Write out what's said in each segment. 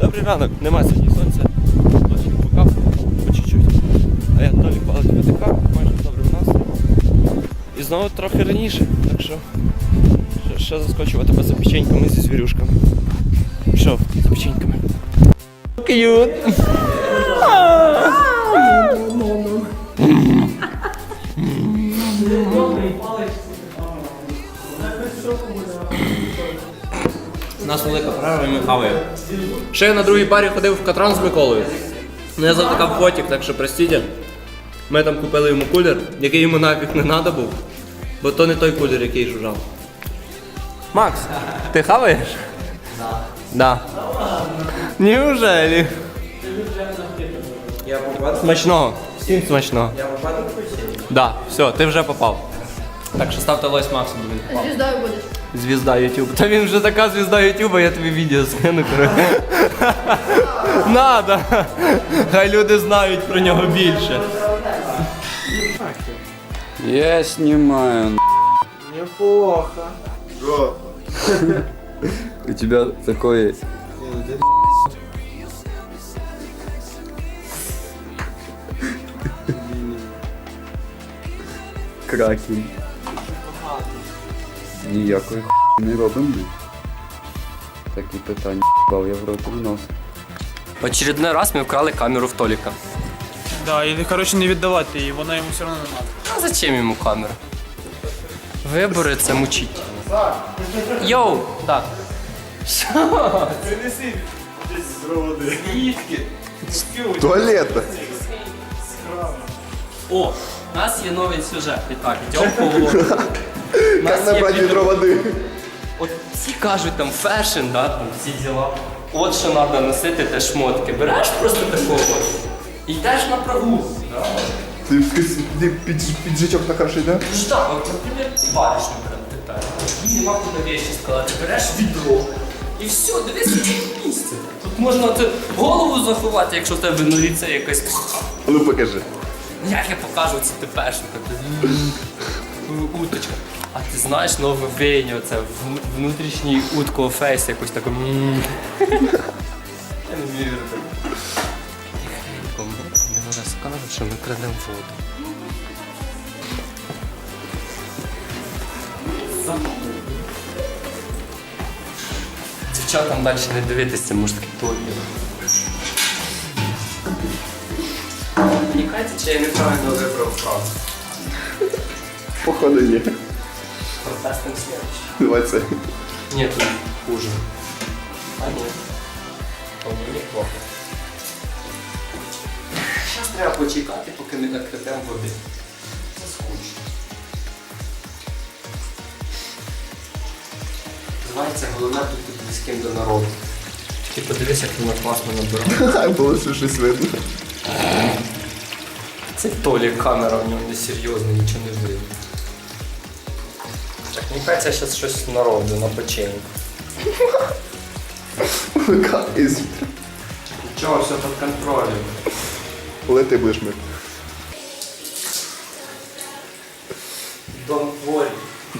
Добрий ранок, нема сьогодні сонця. Дощик покав, по чуть-чуть. А я Толік палить ВТК, майже добре в нас. І знову трохи раніше, так що ще, ще заскочив тебе за печеньками зі звірюшками. Пішов за печеньками. К'ют! У нас велика перерва і ми хаваємо. Ще я на другій парі ходив в Катран з Миколою. Ну я завтикав фотик, так що простіть. Ми там купили йому кулер, який йому нафіг не треба був, бо то не той кулер, який жужжав. Макс, ти хаваєш? Да. Да. Неужели? Я попаду. Смачного. Всім смачного. Я попаду Да, все, ти вже попав. Так що ставте лайк Максу, бо він попав. Звіздою будеш. Звізда Ютуб. Та він вже така звізда Ютуба, я тобі відео скину, коротше. Надо. Хай люди знають про нього більше. Я снимаю. Неплохо. У тебя такой... Кракен. Ніякої х не робимо. Такі питання бав я в рот в нос. Очередной раз ми вкрали камеру в Толіка. Да, і коротше не віддавати її, вона йому все одно не треба. А зачем йому камера? Вибори це мучить. Йоу! Так. Що? Туалета. О, у нас є новий сюжет. І так, йдемо по влогу. У нас Как набрать є ведро воды? От всі кажуть там фешн, да, там всі діла. От що треба носити те шмотки. Береш просто такого і йдеш на прогулку. Да? Ты, ты пидж- пиджачок накрошить, да? Ну ж так, от, наприклад, вариш, наприклад, деталь. Тобі нема куди вещи сказати. Береш відро. І все, дивись яке місце. Тут можна це голову заховати, якщо в тебе на ліце якась. А Ну покажи. Як я покажу це тепер, що таке уточка. А ти знаєш нове веяння, оце внутрішній утко фейс якось так. Я не вмію робити. Тихенько, не розкажуть, що ми крадемо воду. Дівчатам далі не дивитися, може таки то. Мені кажеться, чи я неправильно вибрав фразу. Походу ні. Протестом следующий. Давай це. Нет, хуже. А нет. По-моєму, неплохо. Зараз треба почекати, поки ми накритемо води. Це скучно. Називається головне тут близьким до народу. Ти подивись, як вона класно набирає. Було ще щось видно. Це Толі камера в ньому не серйозно, нічого не видно. Кажеться, я зараз щось нароблю на печеньку. Із. Нічого, все під контролем. Коли ти будеш мити? Don't worry.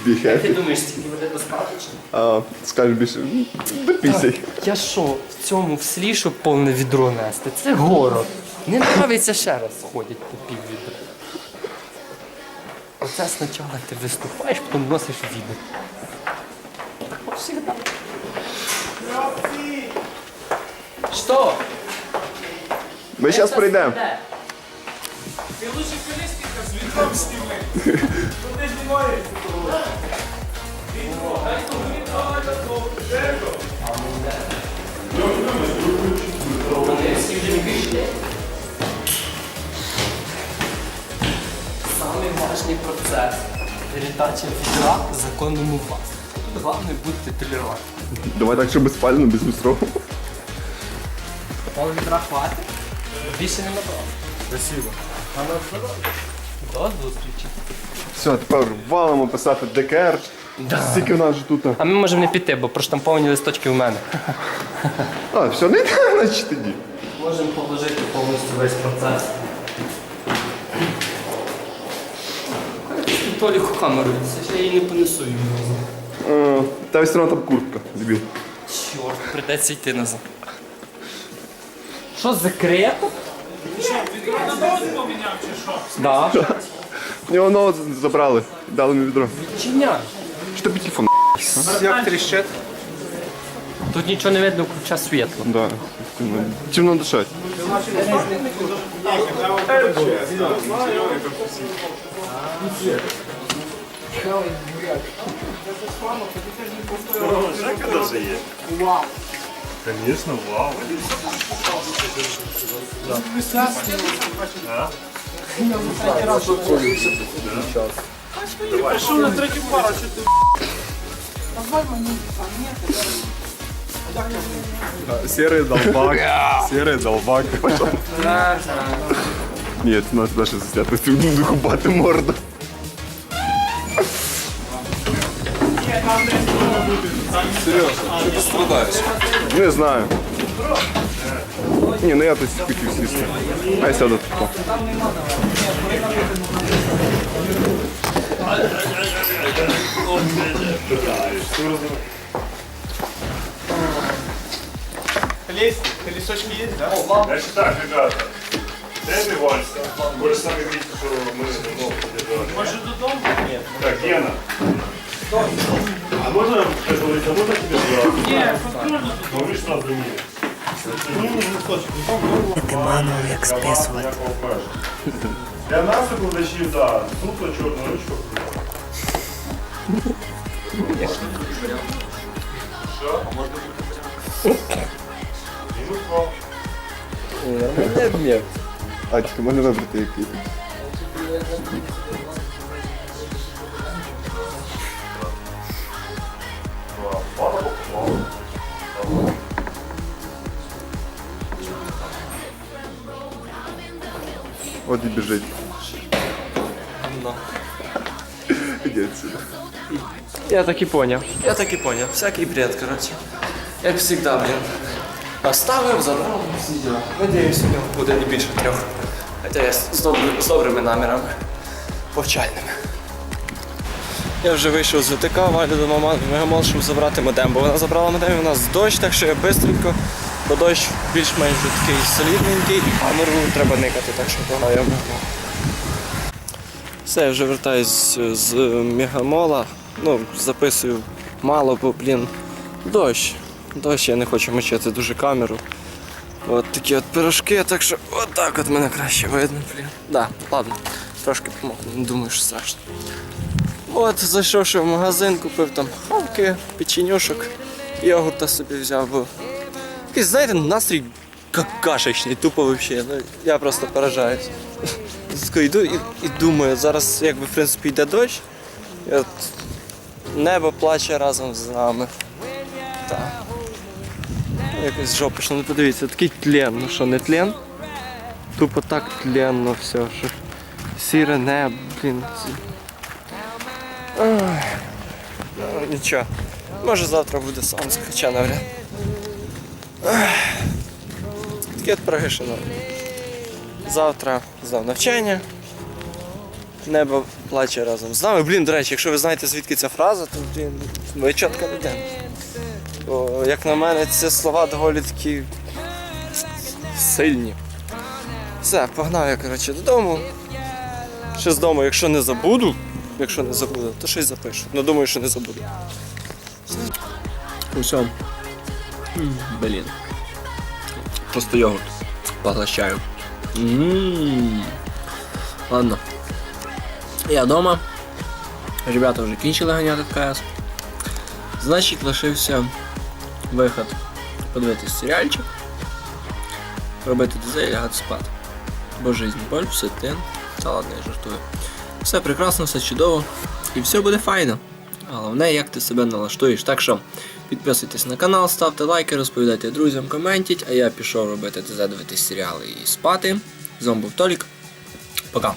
Be Як ти happy. думаєш, стільки води достатньо? А, скажеш більше. Допісяй. Я що, в цьому в слі, щоб повне відро нести? Це город. Не нравиться ще раз ходять по пів відра. Оце спочатку ти виступаєш, потім носиш відро. Так от завжди. Що? Ми зараз прийдемо. Де? Ти лучше колесника з відром сніми. Туди знімаєш. Вони всі вже не пішли. Самий важний процес передача відра законному вас. Тут головне бути толерантним. Давай так, щоб спально, без бістрого. Пол відра хватить? Більше не набрав. Спасибо. До зустрічі. Все, тепер валимо писати ДКР. Скільки в нас же тут? А ми можемо не піти, бо проштамповані листочки у мене. А, все, не йдемо, значить тоді. Можемо положити повністю весь процес. Толіку камеру, це ж я її не понесу йому. Е, Та все одно там куртка. Дебіл. Чорт, придеться йти назад. Що, закрито? На дорозі поміняв чи що? Да. У нього нового забрали. Дали мені відро. Чиня. Що тобі телефон? Як тріщить? Тут нічого не видно, включа світло. Да. Темно О, Жека даже є. Вау. Звісно, вау. Да. Ти прийшов на третю пару, що ти Серый долбак. Серый долбак. Нет, ну у нас даже соседство. Ты духу баты морда. Буду хубати морду. Страдаєш. Не знаю. Ні, ну я тут хотів сісти. А я сяду тут. колісочки є, так? Значит так, ребята. Дайте Вальса. Вы же сами видите, что мы ну, поддержали. Може додому? Так, Гена. А можно, как говорится, можно тебе сразу? Ні, контрольно. Ну, вы же нас замили. Манули, як списувати. Для нас викладачів, да, суто чорна ручка. Що? Мінус два. А, тільки можна вибрати який. От і біжить. Іди отсюда. Я так і поняв. Я так і поняв. Всякий бред, коротше. Як завжди, блін. Поставив, забрав, діла. Надіюсь, у нього буде не більше трьох. Хоча я з, добр- з добрими намірами. Повчальними. Я вже вийшов з ВТК, Валя до мама мегамол, щоб забрати модем, бо вона забрала модем, і у нас дощ, так що я швидко, бо дощ більш-менш такий солідненький, і камеру треба никати, так що в. Все, я вже вертаюсь з мегамола. Ну, записую мало, бо, блін, дощ. Дощ, я не хочу мочити дуже камеру. От такі от пирожки, так що от так от мене краще видно, блін. Да, ладно, трошки помокну, не думаю, що страшно. От, зайшовши в магазин, купив там хавки, печенюшок, йогурта собі взяв, бо якийсь, знаєте, настрій какашечний, тупо взагалі. Ну, я просто поражаюсь. Йду і, і думаю, зараз якби в принципі йде дощ, от небо плаче разом з нами. Так. Якось жопишно, ну подивіться, такий тлен, ну що, не тлен? Тупо так тленно все, що сіре небо, блін. Ну, нічого. Може завтра буде сонце, хоча навряд. Таке прогишено. Завтра знов навчання. Небо плаче разом з нами. Блін, до речі, якщо ви знаєте звідки ця фраза, то блін, ви йдемо. Бо, як на мене, ці слова доволі такі сильні. Все, погнав я, коротше, додому. Ще з дому, якщо не забуду, якщо не забуду, то щось запишу. Ну думаю, що не забуду. Усе. Блін. Просто йогурт. Поглощаю. Ммм. Ладно. Я вдома. Ребята вже кінчили ганяти КС. Значить, лишився виход подивитись серіальчик, робити дизель, лягати спати. Бо жизнь боль, все тин. Та ладно, я жартую. Все прекрасно, все чудово. І все буде файно. Головне, як ти себе налаштуєш. Так що підписуйтесь на канал, ставте лайки, розповідайте друзям, коментіть, а я пішов робити ДЗ, дивитись серіали і спати. З вами був Толік. Пока.